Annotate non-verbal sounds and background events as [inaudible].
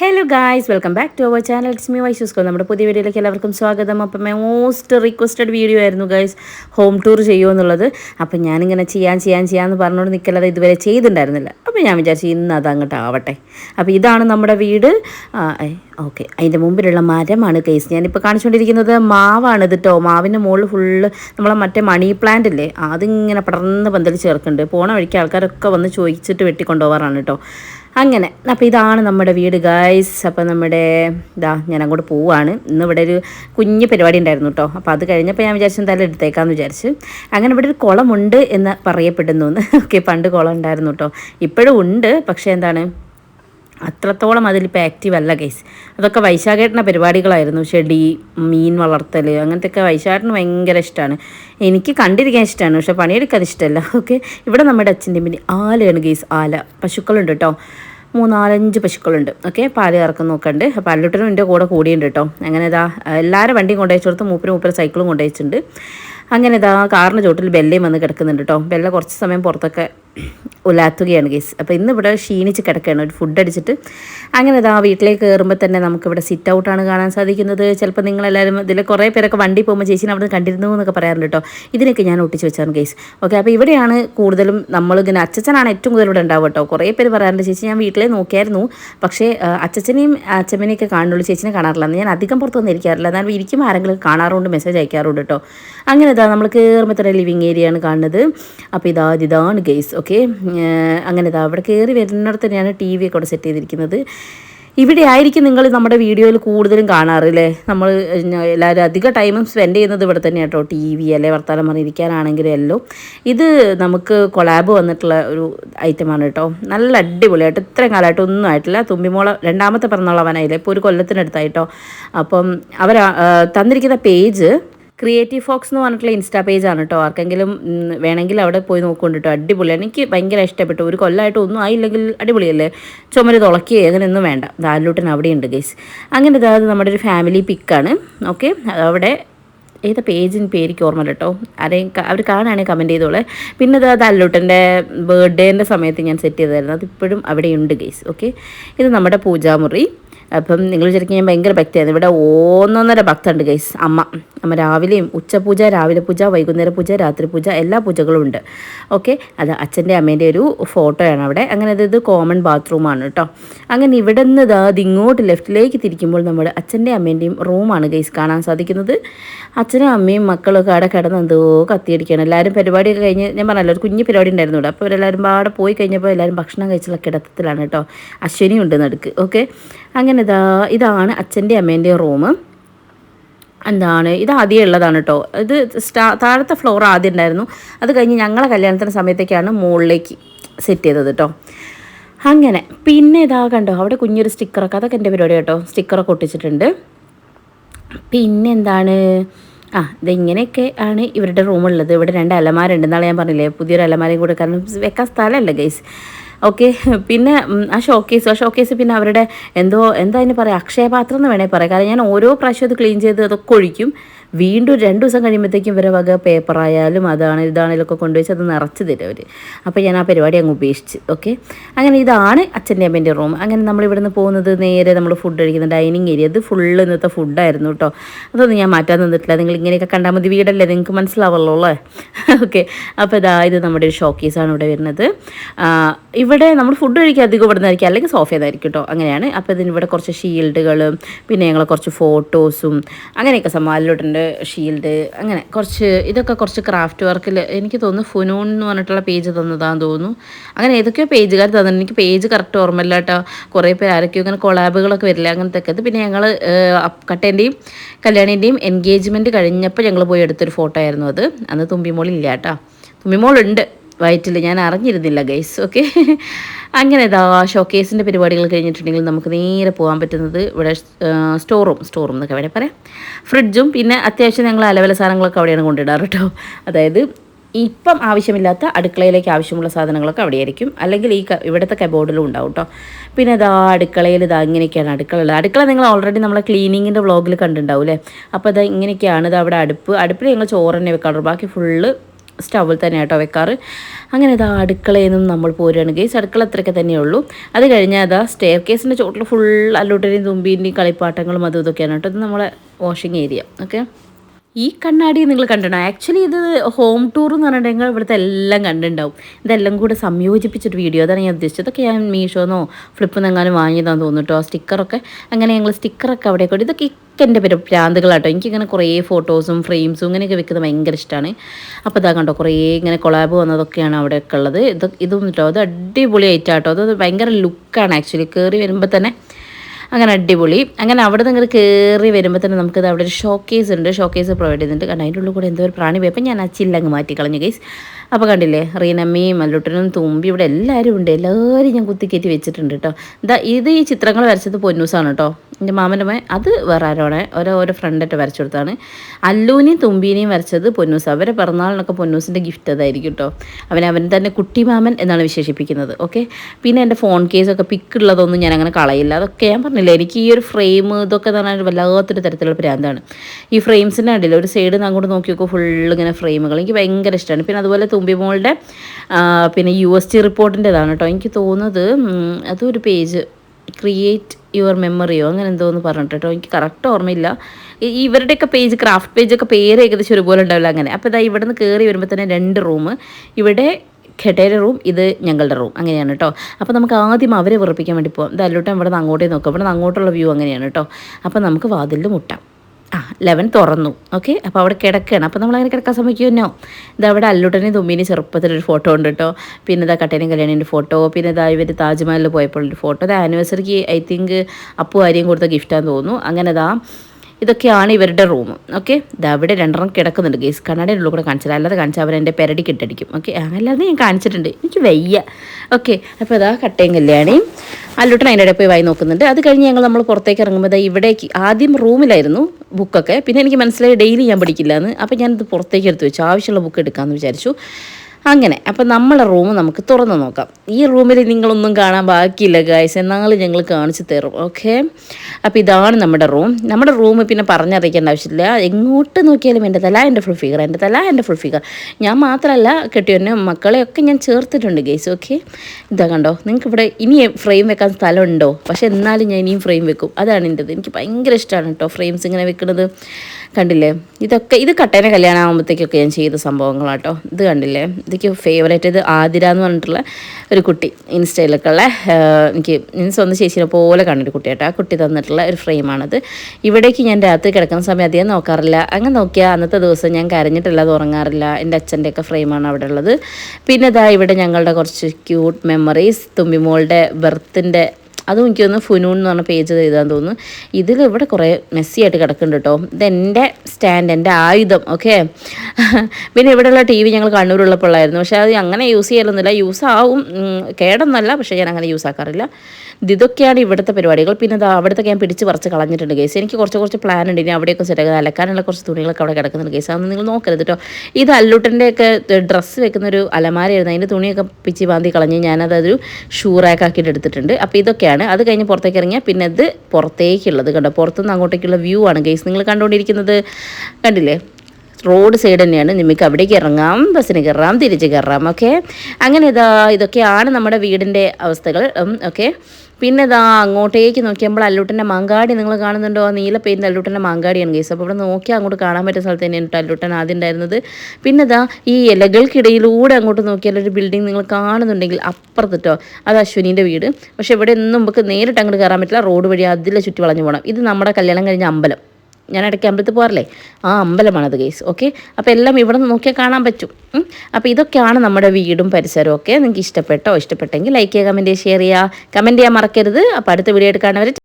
Hello guys welcome back to our channel it's me wise school നമ്മുടെ പുതിയ വീഡിയോയിലേക്ക് എല്ലാവർക്കും സ്വാഗതം. അപ്പം മോസ്റ്റ് റിക്വസ്റ്റഡ് വീഡിയോ ആയിരുന്നു ഗായ്സ് ഹോം ടൂർ ചെയ്യുമോ എന്നുള്ളത്. അപ്പം ഞാനിങ്ങനെ ചെയ്യാൻ ചെയ്യാൻ ചെയ്യാമെന്ന് പറഞ്ഞുകൊണ്ട് നിൽക്കല്ലാതെ ഇതുവരെ ചെയ്തിട്ടുണ്ടായിരുന്നില്ല. അപ്പം ഞാൻ വിചാരിച്ചു ഇന്ന് അത് അങ്ങോട്ട് ആവട്ടെ. അപ്പോൾ ഇതാണ് നമ്മുടെ വീട്. ഓക്കെ. അതിന്റെ മുമ്പിലുള്ള മരമാണ് കേസ് ഞാനിപ്പോൾ കാണിച്ചുകൊണ്ടിരിക്കുന്നത് മാവാണ് ഇത് കേട്ടോ മാവിന്റെ മുകളിൽ ഫുള്ള് നമ്മളെ മറ്റേ മണി പ്ലാന്റ് ഇല്ലേ? അതിങ്ങനെ പടർന്ന് പന്തൽ ചേർക്കുന്നുണ്ട്. പോണ വഴിക്ക് ആൾക്കാരൊക്കെ വന്ന് ചോദിച്ചിട്ട് വെട്ടിക്കൊണ്ടുപോകാറാണ് കേട്ടോ അങ്ങനെ. അപ്പോൾ ഇതാണ് നമ്മുടെ വീട് ഗായ്സ് അപ്പോൾ നമ്മുടെ ഇതാ ഞാൻ അങ്ങോട്ട് പോവാണ്. ഇന്ന് ഇവിടെ ഒരു കുഞ്ഞ് പരിപാടി ഉണ്ടായിരുന്നു കേട്ടോ അപ്പോൾ അത് കഴിഞ്ഞപ്പോൾ ഞാൻ വിചാരിച്ചു എന്തായാലും എടുത്തേക്കാമെന്ന് വിചാരിച്ചു. അങ്ങനെ ഇവിടെ ഒരു കുളമുണ്ട് എന്ന് പറയപ്പെടുന്നു [laughs] ഓക്കെ പണ്ട് കുളം ഉണ്ടായിരുന്നു കേട്ടോ ഇപ്പോഴും ഉണ്ട്. പക്ഷേ എന്താണ് അത്രത്തോളം അതിലിപ്പോൾ ആക്റ്റീവ് അല്ല കേസ് അതൊക്കെ വൈശാഖേട്ടന്റെ പരിപാടികളായിരുന്നു. ചെടി മീൻ വളർത്തൽ അങ്ങനത്തെയൊക്കെ വൈശാഖേട്ടന് ഭയങ്കര ഇഷ്ടമാണ് എനിക്ക് കണ്ടിരിക്കാൻ ഇഷ്ടമാണ് പക്ഷെ പണിയെടുക്കാൻ ഇഷ്ടമല്ല. [laughs] ഓക്കെ ഇവിടെ നമ്മുടെ അച്ഛന്റെ പിന്നെ ആലയാണ് കേസ് ആല. പശുക്കളുണ്ട് കേട്ടോ മൂന്നാലഞ്ച് പശുക്കളുണ്ട്. ഓക്കെ പാൽ കറക്കം നോക്കണ്ട്. പാലിട്ടനും എന്റെ കൂടെ കൂടിയുണ്ട് കേട്ടോ അങ്ങനെ ഇതാ എല്ലാവരും വണ്ടിയും കൊണ്ടുവച്ചു കൊടുത്ത് മൂപ്പര് മൂപ്പര് സൈക്കിളും കൊണ്ടുവച്ചിട്ടുണ്ട് അങ്ങനെ ഇതാ കാറിന് ചോട്ടിൽ ബെല്ലയും വന്ന് കിടക്കുന്നുണ്ട് കേട്ടോ ബെല്ല കുറച്ച് സമയം പുറത്തൊക്കെ ഉലാത്തുകയാണ് കേസ് അപ്പോൾ ഇന്ന് ഇവിടെ ക്ഷീണിച്ച് കിടക്കുകയാണ്. ഒരു ഫുഡ് അടിച്ചിട്ട് അങ്ങനെ ഇതാ വീട്ടിലേക്ക് കയറുമ്പോൾ തന്നെ നമുക്കിവിടെ സിറ്റ് ഔട്ടാണ് കാണാൻ സാധിക്കുന്നത്. ചിലപ്പോൾ നിങ്ങളെല്ലാവരും ഇതിൽ കുറേ പേരൊക്കെ വണ്ടി പോകുമ്പോൾ ചേച്ചിനെ അവിടെ കണ്ടിരുന്നു എന്നൊക്കെ പറയാറുണ്ട് കേട്ടോ ഇതിനൊക്കെ ഞാൻ ഒട്ടിച്ച് വെച്ചാണ് കേസ് ഓക്കെ അപ്പോൾ ഇവിടെയാണ് കൂടുതലും നമ്മളിങ്ങനെ അച്ഛനാണ് ഏറ്റവും കൂടുതൽ ഇവിടെ ഉണ്ടാവുക കേട്ടോ കുറേ പേര് പറയാറുണ്ട് ചേച്ചി ഞാൻ വീട്ടിലെ നോക്കിയായിരുന്നു. പക്ഷേ അച്ഛനെയും അച്ഛമ്മനെയൊക്കെ കാണുള്ളൂ ചേച്ചിനെ കാണാറില്ല. ഞാൻ അധികം പുറത്തൊന്നും ഇരിക്കാറില്ല. എന്നാലും ഇരിക്കുമ്പോൾ ആരെങ്കിലും കാണാറുണ്ട് മെസ്സേജ് അയക്കാറുണ്ട് കേട്ടോ അങ്ങനെ ഇതാ നമ്മൾ കയറുമ്പോൾ തന്നെ ലിവിങ് ഏരിയയാണ് കാണുന്നത്. അപ്പോൾ ഇതാ ഇതാണ് ഗെയ്സ് ഓക്കെ അങ്ങനെ താ അവിടെ കയറി വരുന്നിടത്ത് തന്നെയാണ് ടി വി ഒക്കെ അവിടെ സെറ്റ് ചെയ്തിരിക്കുന്നത്. ഇവിടെ ആയിരിക്കും നിങ്ങൾ നമ്മുടെ വീഡിയോയിൽ കൂടുതലും കാണാറില്ലേ നമ്മൾ എല്ലാവരും അധിക ടൈമും സ്പെൻഡ് ചെയ്യുന്നത് ഇവിടെ തന്നെ കേട്ടോ ടി വി അല്ലെ വർത്താനം പറഞ്ഞിരിക്കാനാണെങ്കിലും എല്ലാം. ഇത് നമുക്ക് കൊളാബ് വന്നിട്ടുള്ള ഒരു ഐറ്റമാണ് കേട്ടോ നല്ല അടിപൊളിയായിട്ട് ഇത്രയും കാലമായിട്ട് ഒന്നും ആയിട്ടില്ല. തുമ്പിമോള രണ്ടാമത്തെ പിറന്നാളവനായില്ലേ ഇപ്പോൾ ഒരു കൊല്ലത്തിനടുത്തായിട്ടോ അപ്പം അവർ തന്നിരിക്കുന്ന പേജ് ക്രിയേറ്റീവ് ഫോക്സ് എന്ന് പറഞ്ഞിട്ടുള്ള ഇൻസ്റ്റാ പേജാണ് കേട്ടോ ആർക്കെങ്കിലും വേണമെങ്കിൽ അവിടെ പോയി നോക്കുന്നുണ്ട് കേട്ടോ അടിപൊളിയാണ്. എനിക്ക് ഭയങ്കര ഇഷ്ടപ്പെട്ടു. ഒരു കൊല്ലമായിട്ട് ഒന്നും ആയില്ലെങ്കിൽ അടിപൊളിയല്ലേ? ചുമര് തുളക്കുകയോ അങ്ങനെയൊന്നും വേണ്ട. ദാലൂട്ടൻ അവിടെയുണ്ട് ഗൈസ് അങ്ങനെ ഇതായത് നമ്മുടെ ഒരു ഫാമിലി പിക്കാണ് ഓക്കെ അവിടെ ഏതാ പേജിന് പേരിക്ക് ഓർമ്മ കേട്ടോ ആരെയും അവർ കാണുകയാണെങ്കിൽ കമന്റ് ചെയ്തോളെ. പിന്നെ അത് അല്ലൂട്ടന്റെ ബർത്ത്ഡേന്റെ സമയത്ത് ഞാൻ സെറ്റ് ചെയ്തായിരുന്നു അതിപ്പോഴും അവിടെയുണ്ട് ഗേസ് ഓക്കെ ഇത് നമ്മുടെ പൂജാമുറി. അപ്പം നിങ്ങൾ വിചാരിക്കും ഞാൻ ഭയങ്കര ഭക്തിയായിരുന്നു. ഇവിടെ ഒന്നൊന്നര ഭക്തമുണ്ട് ഗൈസ് അമ്മ അമ്മ രാവിലെയും ഉച്ചപൂജ രാവിലെ പൂജ വൈകുന്നേര പൂജ രാത്രി പൂജ എല്ലാ പൂജകളും ഉണ്ട്. ഓക്കെ അത് അച്ഛന്റെ അമ്മേന്റെ ഒരു ഫോട്ടോയാണ് അവിടെ. അങ്ങനെ ഇത് കോമൺ ബാത്റൂമാണ് കേട്ടോ അങ്ങനെ ഇവിടെ നിന്ന് ഇതാ ഇങ്ങോട്ട് ലെഫ്റ്റിലേക്ക് തിരിക്കുമ്പോൾ നമ്മുടെ അച്ഛന്റെ അമ്മേന്റെയും റൂമാണ് ഗൈസ് കാണാൻ സാധിക്കുന്നത്. അച്ഛനും അമ്മയും മക്കളൊക്കെ അവിടെ കിടന്ന് എന്തോ കത്തിയടിക്കുകയാണ്. എല്ലാവരും പരിപാടിയൊക്കെ കഴിഞ്ഞ് ഞാൻ പറഞ്ഞല്ലോ ഒരു കുഞ്ഞു പരിപാടി ഉണ്ടായിരുന്നു ഇവിടെ. അപ്പോൾ അവരെല്ലാവരും അവിടെ പോയി കഴിഞ്ഞപ്പോൾ എല്ലാവരും ഭക്ഷണം കഴിച്ചുള്ള കിടത്തത്തിലാണ് കേട്ടോ അശ്വനി ഉണ്ട് നടുക്ക്. ഓക്കെ അങ്ങനെ ഇതാ ഇതാണ് അച്ഛന്റെ അമ്മേന്റെ റൂം. എന്താണ് ഇത് ആദ്യം ഉള്ളതാണ് കേട്ടോ ഇത് സ്റ്റാ താഴത്തെ ഫ്ലോർ ആദ്യം ഉണ്ടായിരുന്നു. അത് കഴിഞ്ഞ് ഞങ്ങളെ കല്യാണത്തിന്റെ സമയത്തേക്കാണ് മുകളിലേക്ക് സെറ്റ് ചെയ്തത് കേട്ടോ അങ്ങനെ പിന്നെ ഇതാ കണ്ടോ അവിടെ കുഞ്ഞൊരു സ്റ്റിക്കറൊക്കെ അതൊക്കെ എന്റെ പരിപാടി കേട്ടോ. സ്റ്റിക്കറൊക്കെ ഒട്ടിച്ചിട്ടുണ്ട്. പിന്നെ എന്താണ് ആ ഇതിങ്ങനെയൊക്കെ ആണ് ഇവരുടെ റൂമുള്ളത് ഇവിടെ രണ്ട് അലമാരുണ്ട് എന്നാണ് ഞാൻ പറഞ്ഞില്ലേ പുതിയൊരു അലമാരയും കൂടെ കാരണം വെക്കാൻ സ്ഥലമല്ല ഗൈസ് ഓക്കെ. പിന്നെ ആ ഷോക്കേസ് ആ ഷോക്കേസ് പിന്നെ അവരുടെ എന്തോ എന്താ അതിന് പറയുക അക്ഷയപാത്രം എന്ന് വേണേൽ പറയാം. കാരണം ഞാൻ ഓരോ പ്രാവശ്യം അത് ക്ലീൻ ചെയ്ത് അതൊക്കെ ഒഴിക്കും. വീണ്ടും രണ്ട് ദിവസം കഴിയുമ്പോഴത്തേക്കും ഇവരെ വക പേപ്പറായാലും അതാണ് ഇതാണെങ്കിലൊക്കെ കൊണ്ടുവച്ച് അത് നിറച്ച് തരും അവർ അപ്പോൾ ഞാൻ ആ പരിപാടി അങ്ങ് ഉപേക്ഷിച്ച് ഓക്കെ അങ്ങനെ ഇതാണ് അച്ഛന്റെ അമ്മേന്റെ റൂം അങ്ങനെ നമ്മൾ ഇവിടുന്ന് പോകുന്നത് നേരെ നമ്മൾ ഫുഡ് കഴിക്കുന്ന ഡൈനിങ് ഏരിയ അത് ഫുള്ള് ഇന്നത്തെ ഫുഡായിരുന്നു കേട്ടോ അതൊന്നും ഞാൻ മാറ്റാൻ നിന്നിട്ടില്ല. നിങ്ങൾ ഇങ്ങനെയൊക്കെ കണ്ടാൽ മതി വീടല്ലേ? നിങ്ങൾക്ക് മനസ്സിലാവുള്ളൂ അല്ലേ? [laughs] ഓക്കെ അപ്പോൾ ഇതാ ഇത് നമ്മുടെ ഒരു ഷോക്കേസാണ് ഇവിടെ വരുന്നത്. ഇവിടെ നമ്മൾ ഫുഡ് കഴിക്കാൻ അധികം ഇവിടെ നിന്നായിരിക്കും. അല്ലെങ്കിൽ സോഫയെന്നായിരിക്കും കേട്ടോ അങ്ങനെയാണ്. അപ്പോൾ ഇതിന് ഇവിടെ കുറച്ച് ഷീൽഡുകളും പിന്നെ ഞങ്ങൾ കുറച്ച് ഫോട്ടോസും അങ്ങനെയൊക്കെ സമ്മാനിലോട്ടുണ്ട് ഷീൽഡ് അങ്ങനെ കുറച്ച് ഇതൊക്കെ കുറച്ച് ക്രാഫ്റ്റ് വർക്കിൽ എനിക്ക് തോന്നുന്നു ഫുനോൺ എന്ന് പറഞ്ഞിട്ടുള്ള പേജ് തന്നതാന്ന് തോന്നുന്നു. അങ്ങനെ ഏതൊക്കെയോ പേജുകാർ തന്നെ എനിക്ക് പേജ് കറക്റ്റ് ഓർമ്മയില്ല കേട്ടോ. കുറേ പേര് ആരൊക്കെയോ ഇങ്ങനെ കൊളാബുകളൊക്കെ വരില്ല അങ്ങനത്തെ ഒക്കെ പിന്നെ ഞങ്ങൾ കട്ടേന്റെയും കല്യാണിന്റെയും എൻഗേജ്മെന്റ് കഴിഞ്ഞപ്പോൾ ഞങ്ങൾ പോയി എടുത്തൊരു ഫോട്ടോ ആയിരുന്നു അത്. അന്ന് തുമ്പിമോളില്ല കേട്ടോ. തുമ്പിമോളുണ്ട്. വയറ്റിൽ ഞാൻ അറിഞ്ഞിരുന്നില്ല ഗൈസ് ഓക്കെ [laughs] അങ്ങനെ ഇതാ ഷോക്കേസിന്റെ പരിപാടികൾ കഴിഞ്ഞിട്ടുണ്ടെങ്കിൽ നമുക്ക് നേരെ പോകാൻ പറ്റുന്നത് ഇവിടെ സ്റ്റോർ റൂം സ്റ്റോർ റൂം എന്നൊക്കെ വേണേൽ പറയാം. ഫ്രിഡ്ജും പിന്നെ അത്യാവശ്യം ഞങ്ങൾ അലവല സാധനങ്ങളൊക്കെ അവിടെയാണ് കൊണ്ടിടാറ് കേട്ടോ അതായത് ഇപ്പം ആവശ്യമില്ലാത്ത അടുക്കളയിലേക്ക് ആവശ്യമുള്ള സാധനങ്ങളൊക്കെ അവിടെയായിരിക്കും. അല്ലെങ്കിൽ ഈ ഇവിടുത്തെ കബോർഡിലും ഉണ്ടാവും കേട്ടോ പിന്നെ ഇതാ അടുക്കളയിൽ ഇതാ ഇങ്ങനെയൊക്കെയാണ് അടുക്കള ഉള്ളത്. അടുക്കള നിങ്ങൾ ഓൾറെഡി നമ്മളെ ക്ലീനിങ്ങിന്റെ വ്ളോഗിൽ കണ്ടിട്ടുണ്ടാവും അല്ലേ അപ്പോൾ ഇതാ ഇങ്ങനെയൊക്കെയാണ് ഇത് അവിടെ അടുപ്പ്. അടുപ്പിൽ ഞങ്ങൾ ചോറ് തന്നെ വെക്കാറുള്ളൂ. ബാക്കി ഫുള്ള് സ്റ്റൗവിൽ തന്നെ കേട്ടോ വെക്കാറ്. അങ്ങനെ ഇതാ അടുക്കളയിൽ നിന്നും നമ്മൾ പോരുകയാണ് ഗേസ് അടുക്കള അത്രയൊക്കെ തന്നെയുള്ളൂ. അത് കഴിഞ്ഞാൽ അതാ സ്റ്റെയർ കേസിന്റെ ചോട്ടിൽ ഫുൾ അല്ലോട്ടേയും തുമ്പീന്റെയും കളിപ്പാട്ടങ്ങളും അതും ഇതൊക്കെയാണ് കേട്ടോ. ഇത് നമ്മളെ വാഷിംഗ് ഏരിയ ഓക്കെ ഈ കണ്ണാടി നിങ്ങൾ കണ്ടിട്ടുണ്ടോ? ആക്ച്വലി ഇത് ഹോം ടൂർ എന്ന് പറഞ്ഞിട്ടുണ്ടെങ്കിൽ ഇവിടുത്തെ എല്ലാം കണ്ടിട്ടുണ്ടാവും. ഇതെല്ലാം കൂടെ സംയോജിപ്പിച്ചൊരു വീഡിയോ അതാണ് ഞാൻ ഉദ്ദേശിച്ചത്. ഇതൊക്കെ ഞാൻ മീഷോന്നോ ഫ്ലിപ്പിൽ നിന്നെങ്ങാനും വാങ്ങിയതാന്ന് തോന്നിട്ടോ സ്റ്റിക്കറൊക്കെ അങ്ങനെ ഞങ്ങൾ സ്റ്റിക്കറൊക്കെ അവിടെ കൂടി ഇതൊക്കെ എന്റെ പേര് പ്രാന്തുകളാട്ടോ എനിക്കിങ്ങനെ കുറേ ഫോട്ടോസും ഫ്രെയിംസും ഇങ്ങനെയൊക്കെ വെക്കുന്നത് ഭയങ്കര ഇഷ്ടമാണ് അപ്പോൾ ഇതാ കണ്ടോ കുറേ ഇങ്ങനെ കൊളാബ് വന്നതൊക്കെയാണ് അവിടെയൊക്കെ ഉള്ളത്. ഇത് ഇതും കേട്ടോ അത് അടിപൊളിയായിട്ടാട്ടോ അത് ഭയങ്കര ലുക്കാണ് ആക്ച്വലി കയറി വരുമ്പോൾ തന്നെ അങ്ങനെ അടിപൊളി. അങ്ങനെ അവിടെ നിന്ന് ഇങ്ങനെ കയറി വരുമ്പോൾ തന്നെ നമുക്കത് അവിടെ ഒരു ഷോക്കേസ് ഉണ്ട്. ഷോക്കേസ് പ്രൊവൈഡ് ചെയ്തിട്ടുണ്ട്. കാരണം അതിന്റെ ഉള്ളിൽ കൂടെ എന്തോ ഒരു പ്രാണി പോയപ്പോൾ ഞാൻ ആ ചില്ലങ്ങ് മാറ്റി കളഞ്ഞു ഗൈസ് അപ്പോൾ കണ്ടില്ലേ റീനമ്മയും മല്ലുട്ടനും തുമ്പി ഇവിടെ എല്ലാവരും ഉണ്ട്. എല്ലാവരും ഞാൻ കുത്തിക്കയറ്റി വെച്ചിട്ടുണ്ട് കേട്ടോ. ഇതാ ഇത് ഈ ചിത്രങ്ങൾ വരച്ചത് പൊന്നൂസാണ് കേട്ടോ. എന്റെ മാമന്റെ മേ അത് വേറെ ആരോടെ? ഓരോ ഓരോ ഫ്രണ്ടായിട്ട് വരച്ചു കൊടുത്താണ് അല്ലൂനെയും തുമ്പീനെയും വരച്ചത് പൊന്നൂസ്. അവരെ പിറന്നാളിനൊക്കെ പൊന്നൂസിന്റെ ഗിഫ്റ്റ് അതായിരിക്കും കേട്ടോ. അവൻ അവൻ തന്നെ കുട്ടി മാമൻ എന്നാണ് വിശേഷിപ്പിക്കുന്നത് ഓക്കെ പിന്നെ എന്റെ ഫോൺ കേസൊക്കെ പിക്ക് ഉള്ളതൊന്നും ഞാൻ അങ്ങനെ കളയില്ല. അതൊക്കെ ഞാൻ പറഞ്ഞില്ല എനിക്ക് ഈ ഒരു ഫ്രെയിം ഇതൊക്കെ എന്ന് പറഞ്ഞാൽ വല്ലാത്തൊരു തരത്തിലുള്ള പ്രാന്താണ്. ഈ ഫ്രെയിംസിന്റെ കണ്ടില്ല ഒരു സൈഡിൽ നിന്ന് അങ്ങോട്ട് നോക്കിയൊക്കെ ഫുള്ള് ഇങ്ങനെ ഫ്രെയിമുകൾ എനിക്ക് ഭയങ്കര ഇഷ്ടമാണ്. പിന്നെ അതുപോലെ തുമ്പി മോളുടെ പിന്നെ യു എസ് ടി റിപ്പോർട്ടിന്റെതാണ് കേട്ടോ. എനിക്ക് തോന്നുന്നത് അതൊരു പേജ് ക്രിയേറ്റ് യുവർ മെമ്മറിയോ അങ്ങനെ എന്തോന്ന് പറഞ്ഞിട്ട് കേട്ടോ. എനിക്ക് കറക്റ്റ് ഓർമ്മയില്ല. ഇവരുടെയൊക്കെ പേജ് ക്രാഫ്റ്റ് പേജൊക്കെ പേര് ഏകദേശം ഒരുപോലെ ഉണ്ടാവില്ല അങ്ങനെ. അപ്പോൾ ഇതാ ഇവിടെ നിന്ന് കയറി വരുമ്പോൾ തന്നെ രണ്ട് റൂം ഇവിടെ ഖെട്ടേരെ റൂം ഇത് ഞങ്ങളുടെ റൂം അങ്ങനെയാണ് കേട്ടോ. അപ്പോൾ നമുക്ക് ആദ്യം അവരെ വിറപ്പിക്കാൻ വേണ്ടി പോകാം ഇത് അല്ലോട്ടം ഇവിടെ നിന്ന് അങ്ങോട്ടേ നോക്കാം. ഇവിടെ നിന്ന് അങ്ങോട്ടുള്ള വ്യൂ അങ്ങനെയാണ് കേട്ടോ. അപ്പോൾ നമുക്ക് വാതിലിൽ മുട്ടാം. ആ ലെവൻ തുറന്നു. ഓക്കെ അപ്പോൾ അവിടെ കിടക്കുകയാണ് അപ്പോൾ നമ്മൾ അങ്ങനെ കിടക്കാൻ സമ്മതിക്കുമെന്നോ ഇതാ അവിടെ അല്ലുട്ടനെയും തുമ്പീനെയും ചെറുപ്പത്തിലൊരു ഫോട്ടോ ഉണ്ട് കേട്ടോ പിന്നെ ഇതാ കട്ടേനും കല്യാണിന്റെ ഫോട്ടോ പിന്നെ ഇതാ ഇവർ താജ്മഹലിൽ പോയപ്പോഴൊരു ഫോട്ടോ അത് ആനിവേഴ്സറിക്ക് ഐ തിങ്ക് അപ്പു ആരെയും കൊടുത്ത ഗിഫ്റ്റാന്ന് തോന്നുന്നു. അങ്ങനെ ഇതാ ഇതൊക്കെയാണ് ഇവരുടെ റൂം. ഓക്കെ? അവിടെ രണ്ടെണ്ണം കിടക്കുന്നുണ്ട് ഗേസ്. കണ്ണാടി ഉള്ളിൽ കൂടെ കാണിച്ചില്ല. അല്ലാതെ കാണിച്ചാൽ അവരെന്റെ പെരടി കെട്ടടിക്കും. ഓക്കെ? അല്ലാതെ ഞാൻ കാണിച്ചിട്ടുണ്ട്. എനിക്ക് വയ്യ. ഓക്കെ? അപ്പോൾ അതാ കട്ടയും കല്യാണിയും. അല്ലൂട്ടൻ അതിന്റെ ഇടയിൽ പോയി വായി നോക്കുന്നുണ്ട്. അത് കഴിഞ്ഞ് ഞങ്ങൾ നമ്മൾ പുറത്തേക്ക് ഇറങ്ങുമ്പോൾ ഇവിടേക്ക് ആദ്യം റൂമിലായിരുന്നു ബുക്കൊക്കെ. പിന്നെ എനിക്ക് മനസ്സിലായി ഡെയിലി ഞാൻ പഠിക്കില്ല എന്ന് അപ്പോൾ ഞാനിത് പുറത്തേക്ക് എടുത്ത് വെച്ചു. ആവശ്യമുള്ള ബുക്ക് എടുക്കാമെന്ന് വിചാരിച്ചു. അങ്ങനെ അപ്പം നമ്മളെ റൂം നമുക്ക് തുറന്ന് നോക്കാം. ഈ റൂമിൽ നിങ്ങളൊന്നും കാണാൻ ബാക്കിയില്ല ഗായ്സ് എന്നാലും ഞങ്ങൾ കാണിച്ചു തരും ഓക്കെ അപ്പോൾ ഇതാണ് നമ്മുടെ റൂം. നമ്മുടെ റൂം പിന്നെ പറഞ്ഞറിയിക്കേണ്ട ആവശ്യമില്ല. എങ്ങോട്ട് നോക്കിയാലും എന്റെ തല എന്റെ ഫുൾ ഫിഗർ എന്റെ തല എന്റെ ഫുൾ ഫിഗർ ഞാൻ മാത്രമല്ല കെട്ടിയോനെ മക്കളെയൊക്കെ ഞാൻ ചേർത്തിട്ടുണ്ട് ഗൈസ് ഓക്കെ ഇതാ കണ്ടോ നിങ്ങൾക്ക് ഇവിടെ ഇനി ഫ്രെയിം വെക്കാൻ സ്ഥലമുണ്ടോ? പക്ഷെ എന്നാലും ഞാൻ ഇനിയും ഫ്രെയിം വെക്കും. അതാണ് എന്റെത്. എനിക്ക് ഭയങ്കര ഇഷ്ടമാണ് കേട്ടോ ഫ്രെയിംസ് ഇങ്ങനെ വെക്കുന്നത് കണ്ടില്ലേ? ഇതൊക്കെ ഇത് കട്ടേനെ കല്യാണം ആകുമ്പോഴത്തേക്കൊക്കെ ഞാൻ ചെയ്ത സംഭവങ്ങളാട്ടോ ഇത് കണ്ടില്ലേ? ഇതൊക്കെ ഫേവറേറ്റ് ഇത് ആതിര എന്ന് പറഞ്ഞിട്ടുള്ള ഒരു കുട്ടി ഇൻസ്റ്റയിലൊക്കെ ഉള്ള എനിക്ക് മീൻസ് ഒന്ന് ചേച്ചിനെ പോലെ കണ്ടൊരു കുട്ടിയാട്ടോ. ആ കുട്ടി തന്നിട്ടുള്ള ഒരു ഫ്രെയിമാണത് ഇവിടേക്ക് ഞാൻ രാത്രി കിടക്കുന്ന സമയം അധികം നോക്കാറില്ല. അങ്ങനെ നോക്കിയാൽ അന്നത്തെ ദിവസം ഞാൻ കരഞ്ഞിട്ടില്ല ഉറങ്ങാറില്ല. എന്റെ അച്ഛന്റെയൊക്കെ ഫ്രെയിമാണ് അവിടെ ഉള്ളത്. പിന്നെ ഇതാ ഇവിടെ ഞങ്ങളുടെ കുറച്ച് ക്യൂട്ട് മെമ്മറീസ് തുമ്പിമോളുടെ ബർത്തിന്റെ അതും എനിക്ക് തോന്നുന്നു ഫുനൂൺ എന്ന് പറഞ്ഞ പേജ് എഴുതാൻ തോന്നുന്നു. ഇതിൽ ഇവിടെ കുറേ മെസ്സിയായിട്ട് കിടക്കുന്നുണ്ട് കേട്ടോ. ഇതെന്റെ സ്റ്റാൻഡ് എന്റെ ആയുധം ഓക്കെ [laughs] പിന്നെ ഇവിടെയുള്ള ടി വി ഞങ്ങൾ കണ്ണൂരുള്ളപ്പോഴായിരുന്നു പക്ഷേ അത് അങ്ങനെ യൂസ് ചെയ്യലൊന്നുമില്ല. യൂസ് ആവും. കേടൊന്നല്ല പക്ഷേ ഞാൻ അങ്ങനെ യൂസ് ആക്കാറില്ല. ഇത് ഇതൊക്കെയാണ് ഇവിടുത്തെ പരിപാടികൾ. പിന്നെ അവിടുത്തെ ഞാൻ പിടിച്ച് പറിച്ച് കളഞ്ഞിട്ടുണ്ട് കേസ് എനിക്ക് കുറച്ച് കുറച്ച് പ്ലാൻ ഉണ്ട്. ഇനി അവിടെയൊക്കെ സെറ്റ് അലക്കാനുള്ള കുറച്ച് തുണികളൊക്കെ അവിടെ കിടക്കുന്നുണ്ട് കേസ് അതൊന്നും നിങ്ങൾ നോക്കരുത് കേട്ടോ. ഇത് അല്ലൂട്ടന്റെയൊക്കെ ഡ്രസ്സ് വെക്കുന്ന ഒരു അലമാരയായിരുന്നു. അതിന്റെ തുണിയൊക്കെ പിച്ചി ബാന്തി കളഞ്ഞ് ഞാനത് അതൊരു ഷൂ റാക്ക് ആക്കിയിട്ട് എടുത്തിട്ടുണ്ട്. അപ്പോൾ ഇതൊക്കെയാണ് അത് കഴിഞ്ഞ് പുറത്തേക്ക് ഇറങ്ങിയാൽ പിന്നെ ഇത് പുറത്തേക്കുള്ളത് കണ്ടോ? പുറത്തുനിന്ന് അങ്ങോട്ടേക്കുള്ള വ്യൂ ആണ്. ഗൈസ് നിങ്ങൾ കണ്ടുകൊണ്ടിരിക്കുന്നത് കണ്ടില്ലേ? റോഡ് സൈഡ് തന്നെയാണ്. നിങ്ങൾക്ക് അവിടേക്ക് ഇറങ്ങാം ബസ്സിന് കയറാം തിരിച്ച് കയറാം. ഓക്കെ? അങ്ങനെ ഇതാ ഇതൊക്കെയാണ് നമ്മുടെ വീടിന്റെ അവസ്ഥകൾ. ഓക്കെ? പിന്നെ ഇതാ അങ്ങോട്ടേക്ക് നോക്കിയപ്പോൾ അല്ലൂട്ടന്റെ മങ്കാടി നിങ്ങൾ കാണുന്നുണ്ടോ? ആ നീല പെയിന്റ് അല്ലൂട്ടന്റെ മങ്കാടിയാണ് ഗേസ് അപ്പോൾ ഇവിടെ നോക്കിയാൽ അങ്ങോട്ട് കാണാൻ പറ്റുന്ന സ്ഥലത്ത് തന്നെയാണ് അല്ലൂട്ടൻ ആദ്യം ഉണ്ടായിരുന്നത്. പിന്നെ ഇതാ ഈ ഇലകൾക്കിടയിലൂടെ അങ്ങോട്ട് നോക്കിയാൽ ഒരു ബിൽഡിംഗ് നിങ്ങൾ കാണുന്നുണ്ടെങ്കിൽ അപ്പുറത്ത് കേട്ടോ അത് അശ്വിനീന്റെ വീട്. പക്ഷേ ഇവിടെ ഒന്നും നമുക്ക് നേരിട്ട് അങ്ങോട്ട് കയറാൻ പറ്റില്ല റോഡ് വഴി അതിലെ ചുറ്റി വളഞ്ഞു പോകണം. ഇത് നമ്മുടെ കല്യാണം കഴിഞ്ഞ അമ്പലം. ഞാൻ ഇടയ്ക്ക് അമ്പലത്തിൽ പോകാറില്ലേ? ആ അമ്പലമാണത് കേസ് ഓക്കെ അപ്പോൾ എല്ലാം ഇവിടെ നിന്ന് നോക്കിയാൽ കാണാൻ പറ്റും. അപ്പോൾ ഇതൊക്കെയാണ് നമ്മുടെ വീടും പരിസരവും ഒക്കെ. നിങ്ങൾക്ക് ഇഷ്ടപ്പെട്ടോ ഇഷ്ടപ്പെട്ടെങ്കിൽ ലൈക്ക് ചെയ്യുക കമന്റ് ചെയ്യുക ഷെയർ ചെയ്യുക. കമന്റ് ചെയ്യാൻ മറക്കരുത്. അപ്പോൾ അടുത്ത വീഡിയോ എടുക്കാനവർ